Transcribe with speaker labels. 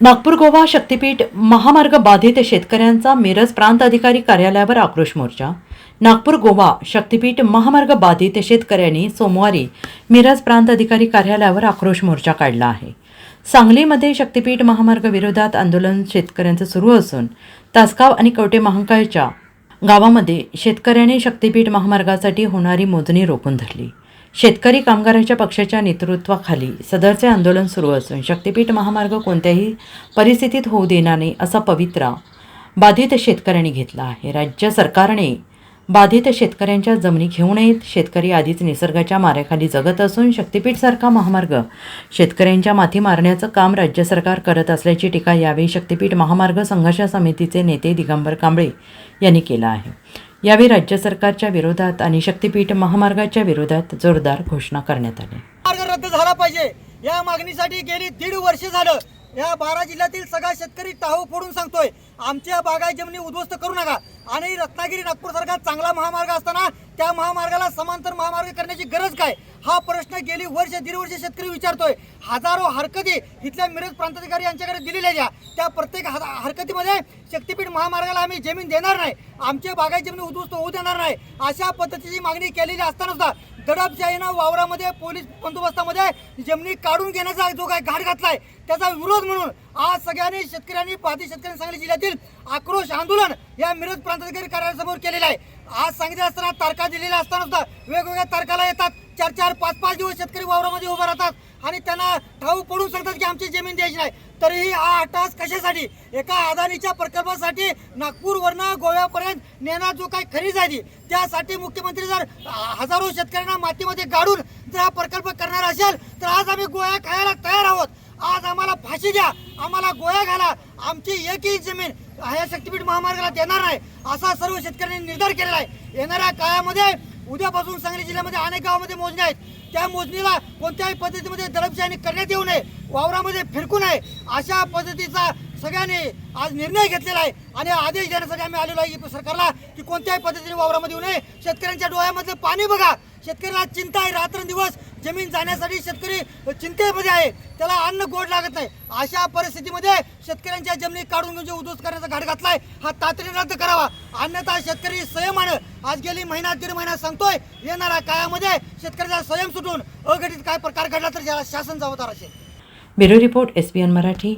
Speaker 1: नागपूर गोवा शक्तीपीठ महामार्ग बाधित शेतकऱ्यांचा मिरज प्रांत अधिकारी कार्यालयावर आक्रोश मोर्चा. नागपूर गोवा शक्तीपीठ महामार्ग बाधित शेतकऱ्यांनी सोमवारी मिरज प्रांत अधिकारी कार्यालयावर आक्रोश मोर्चा काढला आहे. सांगलीमध्ये शक्तीपीठ महामार्ग विरोधात आंदोलन शेतकऱ्यांचं सुरू असून तासगाव आणि कवटे महांकाळच्या गावामध्ये शेतकऱ्यांनी शक्तीपीठ महामार्गासाठी होणारी मोजणी रोखून धरली. शेतकरी कामगारांच्या पक्षाच्या नेतृत्वाखाली सदरचे आंदोलन सुरू असून शक्तीपीठ महामार्ग कोणत्याही परिस्थितीत होऊ देणार नाही असा पवित्रा बाधित शेतकऱ्यांनी घेतला आहे. राज्य सरकारने बाधित शेतकऱ्यांच्या जमिनी घेऊ नयेत. शेतकरी आधीच निसर्गाच्या माऱ्याखाली जगत असून शक्तीपीठसारखा महामार्ग शेतकऱ्यांच्या माथी मारण्याचं काम राज्य सरकार करत असल्याची टीका यावेळी शक्तीपीठ महामार्ग संघर्ष समितीचे नेते दिगंबर कांबळे यांनी केला आहे. यावेळी राज्य सरकारच्या विरोधात आणि शक्तीपीठ महामार्गाच्या विरोधात जोरदार घोषणा करण्यात आली.
Speaker 2: मार्ग रद्द झाला पाहिजे. या मागणीसाठी गेली दीड वर्ष झालं. या बारा जिल्ह्यातील सगळा शेतकरी टाहू फोडून सांगतोय. आमच्या बागाय जमिनी उद्ध्वस्त करू नका. आणि रत्नागिरी नागपूर सारखा चांगला महामार्ग असताना त्या महामार्गाला समांतर महामार्ग करण्याची गरज काय? हा प्रश्न गेली वर्ष दीड वर्ष शेतकरी विचारतोय. हजारो हरकती इथल्या मिरज प्रांताधिकारी यांच्याकडे दिलेल्या ज्या त्या प्रत्येक हरकतीमध्ये शक्तीपीठ महामार्गाला आम्ही जमीन देणार नाही. आमच्या बागाय जमिनी उद्ध्वस्त होऊ देणार नाही. अशा पद्धतीची मागणी केलेली असताना सुद्धा दडपशाहीनं वावरामध्ये पोलीस बंदोबस्तामध्ये जमिनी काढून घेण्याचा जो काय घाट घातलाय त्याचा विरोध म्हणून आज सगळ्यांनी शेतकऱ्यांनी पादी शेतकऱ्यांनी सांगली जिल्ह्यातील आक्रोश आंदोलन या मिरज प्रांताधिकारी कार्यालयासमोर केलेलं आहे. आज सांगितलं असताना तारखा दिलेल्या असताना सुद्धा वेगवेगळ्या तारखाला येतात. चार चार पाच पाच दिवस शेतकरी वावरामध्ये उभा राहतात आणि त्यांना ठाऊ पडून सांगतात की आमची जमीन द्यायची नाही. तरीही हा अट्टास कशासाठी? एका अदानीच्या प्रकल्पासाठी नागपूरवरनं गोव्यापर्यंत नेणार जो काही खरीद आहे त्यासाठी मुख्यमंत्री जर हजारो शेतकऱ्यांना मातीमध्ये गाडून जर हा प्रकल्प करणार असेल तर आज आम्ही गोळ्या खायला तयार आहोत. आज आम्हाला फाशी द्या. आम्हाला गोळ्या घाला. आमची एकही जमीन ह्या शक्तीपीठ महामार्गाला देणार नाही असा सर्व शेतकऱ्यांनी निर्धार केलेला आहे. येणाऱ्या काळामध्ये उद्यापासून सांगली जिल्ह्यामध्ये अनेक गावामध्ये मोजण्या आहेत. त्या मोजणीला कोणत्याही पद्धतीमध्ये दडपशाही करण्यात येऊ नये वावरामध्ये फिरकू नये अशा पद्धतीचा सगळ्यांनी आज निर्णय घेतलेला आहे. आणि आदेश देण्यासाठी आम्ही आलेलो आहे सरकारला की कोणत्याही पद्धतीने वावरामध्ये येऊ नये. शेतकऱ्यांच्या डोळ्यामधलं पाणी बघा. शेतकऱ्याला चिंता आहे. रात्रंदिवस जमीन जाण्यासाठी शेतकरी चिंतेमध्ये आहे. त्याला अन्न गोड लागत नाही. अशा परिस्थितीमध्ये शेतकऱ्यांच्या जमिनी काढून घेऊन जे उद्ध्वस्त करण्याचा घाट घातलाय हा तातडीने रद्द करावा. अन्यथा शेतकरी संयमानं आज गेली महिना दीड महिना सांगतोय येणाऱ्या काळामध्ये शेतकऱ्याचा संयम सुटून अघटित काय प्रकार घडला तर ज्याला शासन जबाबदार असेल.
Speaker 1: Bureau report S Marathi.